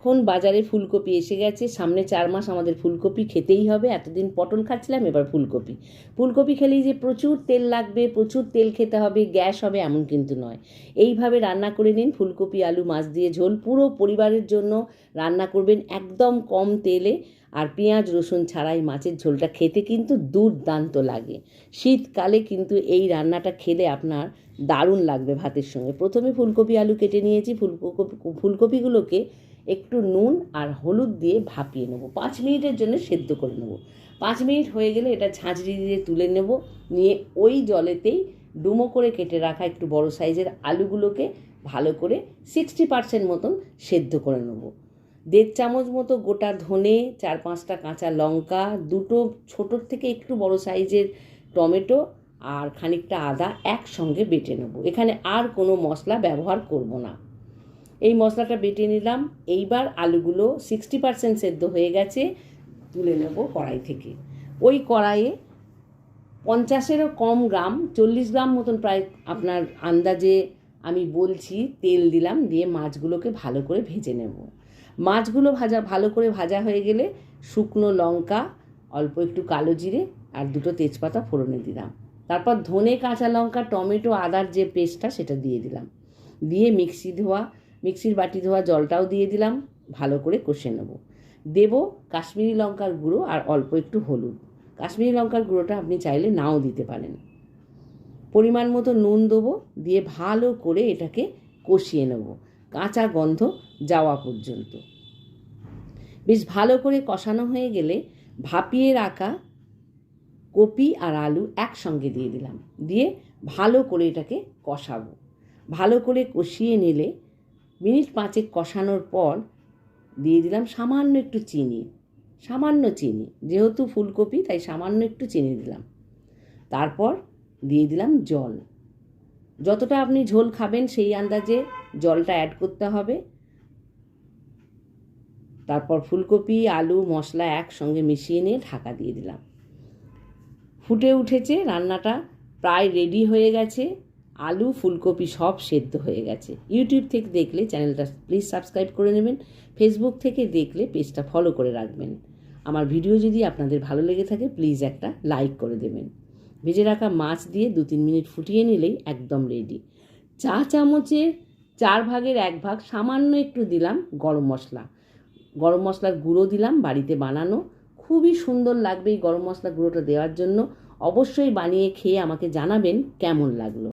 এখন বাজারে ফুলকপি এসে গেছে। সামনে চার মাস আমাদের ফুলকপি খেতেই হবে। এতদিন পটল খাচ্ছিলাম, এবার ফুলকপি। ফুলকপি খেলেই যে প্রচুর তেল লাগবে, প্রচুর তেল খেতে হবে, গ্যাস হবে এমন কিন্তু নয়। এইভাবে রান্না করে নিন। ফুলকপি, আলু, মাছ দিয়ে ঝোল। পুরো পরিবারের জন্য রান্না করবেন একদম কম তেলে। আর পেঁয়াজ, রসুন ছাড়াই মাছের ঝোলটা খেতে কিন্তু দুর্দান্ত লাগে। শীতকালে কিন্তু এই রান্নাটা খেলে আপনার দারুণ লাগবে ভাতের সঙ্গে। প্রথমে ফুলকপি, আলু কেটে নিয়েছি। ফুলকপি, ফুলকপিগুলোকে একটু নুন আর হলুদ দিয়ে ভাপিয়ে নেব। পাঁচ মিনিটের জন্য সেদ্ধ করে নেব। পাঁচ মিনিট হয়ে গেলে এটা ঝাঁঝরি দিয়ে তুলে নেব। নিয়ে ওই জলেতেই ডুমো করে কেটে রাখা একটু বড় সাইজের আলুগুলোকে ভালো করে সিক্সটি পার্সেন্ট মতন সেদ্ধ করে নেব। দেড় চামচ মতো গোটা ধনে, চার পাঁচটা কাঁচা লঙ্কা, দুটো ছোটোর থেকে একটু বড় সাইজের টমেটো আর খানিকটা আদা একসঙ্গে বেটে নেব। এখানে আর কোনো মশলা ব্যবহার করব না। এই মশলাটা বেটে নিলাম। এইবার আলুগুলো সিক্সটি পার্সেন্ট সেদ্ধ হয়ে গেছে, তুলে নেব কড়াই থেকে। ওই কড়াইয়ে পঞ্চাশেরও কম গ্রাম, চল্লিশ গ্রাম মতন প্রায় আপনার আন্দাজে আমি বলছি, তেল দিলাম, দিয়ে মাছগুলোকে ভালো করে ভেজে নেব। মাছগুলো ভাজা, ভালো করে ভাজা হয়ে গেলে শুকনো লঙ্কা, অল্প একটু কালো জিরে আর দুটো তেজপাতা ফোড়নে দিলাম। তারপর ধনে কাঁচা লঙ্কা, টমেটো, আদার যে পেস্টটা সেটা দিয়ে দিলাম। দিয়ে মিক্সি ধোয়া মিক্সির বাটি ধোয়া জলটাও দিয়ে দিলাম, ভালো করে কষে নেব। দেব কাশ্মীরি লঙ্কার গুঁড়ো আর অল্প একটু হলুদ। কাশ্মীরি লঙ্কার গুঁড়োটা আপনি চাইলে নাও দিতে পারেন। পরিমাণ মতো নুন দেবো, দিয়ে ভালো করে এটাকে কষিয়ে নেব, কাঁচা গন্ধ যাওয়া পর্যন্ত। বেশ ভালো করে কষানো হয়ে গেলে ভাপিয়ে রাখা কপি আর আলু একসঙ্গে দিয়ে দিলাম। দিয়ে ভালো করে এটাকে কষাবো। ভালো করে কষিয়ে নিলে মিনিট পাঁচেক কষানোর পর দিয়ে দিলাম সামান্য একটু চিনি, সামান্য চিনি। যেহেতু ফুলকপি, তাই সামান্য একটু চিনি দিলাম। তারপর দিয়ে দিলাম জল। যতটা আপনি ঝোল খাবেন সেই আন্দাজে জলটা অ্যাড করতে হবে। তারপর ফুলকপি, আলু, মশলা একসঙ্গে মিশিয়ে নিয়ে ঢাকা দিয়ে দিলাম। ফুটে উঠেছে, রান্নাটা প্রায় রেডি হয়ে গেছে। আলু, ফুলকপি সব সেদ্ধ হয়ে গেছে। ইউটিউব থেকে দেখলে চ্যানেলটা প্লিজ সাবস্ক্রাইব করে নেবেন। ফেসবুক থেকে দেখলে পেজটা ফলো করে রাখবেন। আমার ভিডিও যদি আপনাদের ভালো লেগে থাকে প্লিজ একটা লাইক করে দেবেন। ভেজে রাখা মাছ দিয়ে দু তিন মিনিট ফুটিয়ে নিলেই একদম রেডি চা চামচের চার ভাগের এক ভাগ সামান্য একটু দিলাম গরম মশলা। গরম মশলার গুঁড়ো দিলাম বাড়িতে বানানো। খুবই সুন্দর লাগবে এই গরম মশলা গুঁড়োটা দেওয়ার জন্য। অবশ্যই বানিয়ে খেয়ে আমাকে জানাবেন কেমন লাগল।